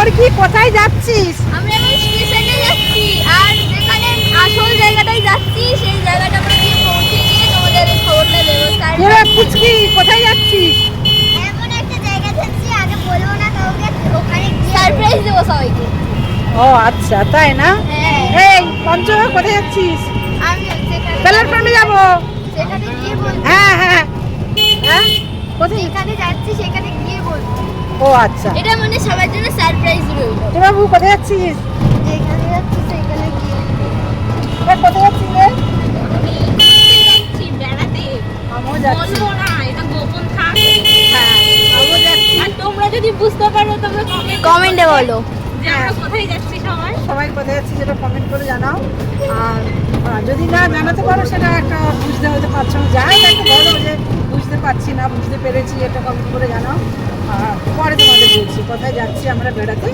তোর কি কোথায় যাচ্ছিস? আমি এখন স্টেশনে যাচ্ছি আর যেখানে আসল জায়গাটায় যাচ্ছি সেই জায়গাটা আমরা গিয়ে পৌঁছে গিয়ে তোমাদের খবরটা দেবো। স্যার এবার পুচকি কোথায় যাচ্ছিস? এমন একটা জায়গা যাচ্ছি আগে বলব না কাউকে ওখানে সারপ্রাইজ দেবো সবাইকে। ও আচ্ছা তাই না? হ্যাঁ। এই পঞ্চ কোথায় যাচ্ছিস? আমি প্ল্যাটফর্মে যাব। সেখানে গিয়ে হ্যাঁ হ্যাঁ। হ্যাঁ? কোথায় যেখানে যাচ্ছি সেখানে গিয়ে ও আচ্ছা। এটা মানে সবার জন্য সারপ্রাইজ রইল এ বাবু কোথায় যাচ্ছিস? যেখানে যাচ্ছি সেখানে গিয়ে। এবার কোথায় যাচ্ছিস রে? যাচ্ছি বেড়াতে। আমিও যাচ্ছি। বলব না এটা গোপন থাক। হ্যাঁ আমিও যাচ্ছি। আর তোমরা যদি বুঝতে পারো তোমরা কমেন্ট কমেন্টে বলো। যে আমরা কোথায় যাচ্ছি সবাই সবাই কোথায় যাচ্ছি সেটা কমেন্ট করে জানাও। আর যদি না জানাতে পারো সেটা একটা বুঝতে হয়তো পারছ। না যাই হোক বলো যে বুঝতে পারছি না বুঝতে পেরেছি এটা কমেন্ট করে জানাও। আর বলছি কোথায় যাচ্ছি আমরা বেড়াতে?